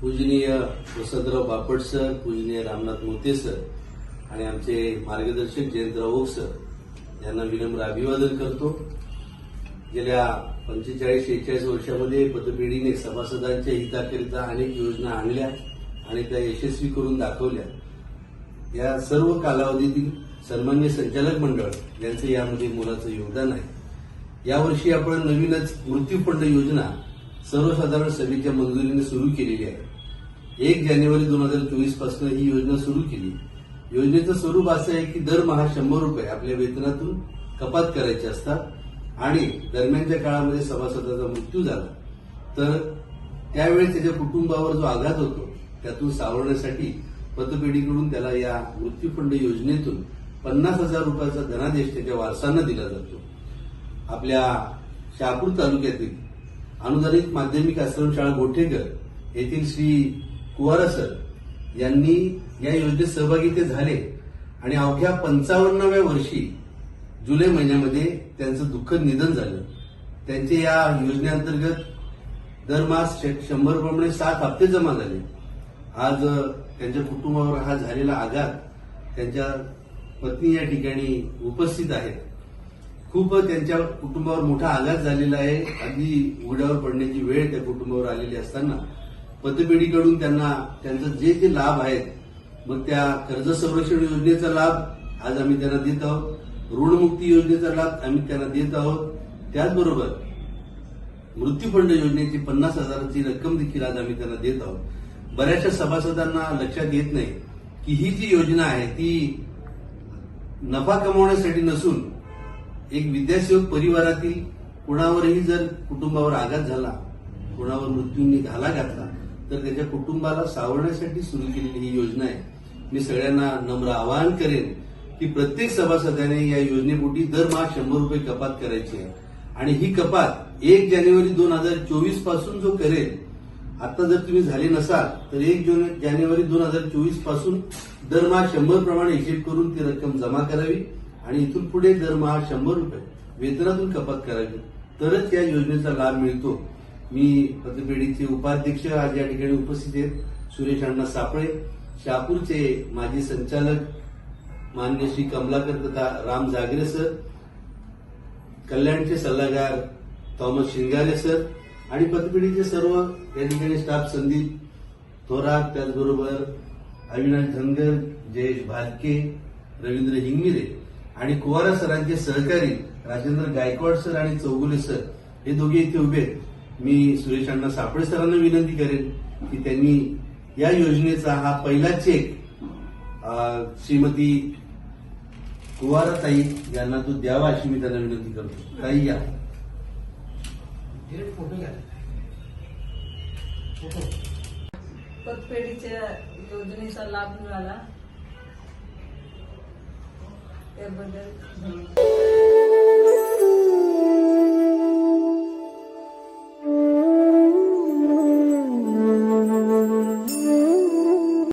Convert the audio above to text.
पूजनीय वसंतराव बापट सर पूजनीय रामनाथ मोते सर आणि आमचे मार्गदर्शक जयंतराव ओक सर यांना विनम्र अभिवादन करतो. गेल्या पंचेचाळीस शेहेचाळीस वर्षामध्ये पतपेढीने सभासदांच्या हिताकरिता अनेक योजना आणल्या आणि त्या यशस्वी करून दाखवल्या. या सर्व कालावधीतील सन्मान्य संचालक मंडळ यांचं यामध्ये मोलाचं योगदान आहे. यावर्षी आपण नवीनच मृत्यू फंड योजना सर्वसाधारण सभेच्या मंजुरीने सुरू केलेली आहे. एक जानेवारी दोन हजार चोवीसपासून ही योजना सुरू केली. योजनेचं स्वरूप असं आहे की दरमहा शंभर रुपये आपल्या वेतनातून कपात करायचे असतात आणि दरम्यानच्या काळामध्ये सभासदाचा मृत्यू झाला. तर त्यावेळेस त्याच्या कुटुंबावर जो आघात होतो त्यातून सावरण्यासाठी पतपेढीकडून त्याला या मृत्यू फंड योजनेतून पन्नास हजार रुपयाचा धनादेश त्याच्या वारसांना दिला जातो. आपल्या शहापूर तालुक्यातील अनुदानित माध्यमिक आश्रमशाळा गोठेकर येथील श्री कुवारा सर यांनी या योजनेत सहभागी ते झाले. आणि अवघ्या पंचावन्नाव्या वर्षी जुलै महिन्यामध्ये त्यांचं दुःखद निधन झालं. त्यांचे या योजनेअंतर्गत दरमास शंभर शंभरप्रमाणे सात हप्ते जमा झाले. आज त्यांच्या कुटुंबावर हा झालेला आघात त्यांच्या पत्नी या ठिकाणी उपस्थित आहेत. खूप त्यांच्या कुटुंबावर मोठा आघात झालेला आहे. अगदी उघड्यावर पडण्याची वेळ त्या कुटुंबावर आलेली असताना पतपेढीकडून त्यांना त्यांचं जे जे लाभ आहेत मग त्या कर्ज संरक्षण योजनेचा लाभ आज आम्ही त्यांना देत आहोत. ऋणमुक्ती योजनेचा लाभ आम्ही त्यांना देत आहोत. त्याचबरोबर मृत्यू फंड योजनेची पन्नास हजाराची रक्कम देखील आज आम्ही त्यांना देत आहोत. बऱ्याचशा सभासदांना लक्षात येत नाही की ही जी योजना आहे ती नफा कमवण्यासाठी नसून एक विद्यासेवक परिवारातील कुणावरही जर कुटुंबावर आघात झाला कुणावर मृत्यूंनी घाला घातला तर त्याच्या कुटुंबाला सावरण्यासाठी सुरू केलेली ही योजना आहे. मी सगळ्यांना नम्र आवाहन करेन की प्रत्येक सभासदाने या योजनेपोटी दरमहा शंभर रुपये कपात करायची आहे. आणि ही कपात एक जानेवारी दोन हजार चोवीसपासून जो करेल आता जर तुम्ही झाले नसाल तर एक जून जानेवारी दोन हजार चोवीसपासून दरमहा शंभर प्रमाणे हिशेब करून ती रक्कम जमा करावी. आणि इथून पुढे दरमहा शंभर रुपये. वेतनातून कपात करावी. तरच या योजनेचा लाभ मिळतो. मी पतपेढीचे उपाध्यक्ष आज या ठिकाणी उपस्थित आहेत. सुरेश अण्णा सापळे शहापूरचे माजी संचालक मान्य श्री कमलाकर तथा राम जागरे सर कल्याणचे सल्लागार थॉमस शिंगारे सर आणि पतपेढीचे सर्व या ठिकाणी स्टाफ संदीप थोरात त्याचबरोबर अविनाश धनगर जयेश भालके रवींद्र हिंगमिरे. आणि कुवारा सरांचे सहकारी राजेंद्र गायकवाड सर आणि चौगुले सर हे दोघे इथे उभे आहेत. मी सुरेश अण्णा सापळे सरांना विनंती करेन की त्यांनी या योजनेचा हा पहिला चेक श्रीमती कुवारा ताई यांना तो द्यावा अशी मी त्यांना विनंती करतो. ताई या. पतपेढीच्या योजनेचा लाभ मिळाला. त्याबद्दल धन्यवाद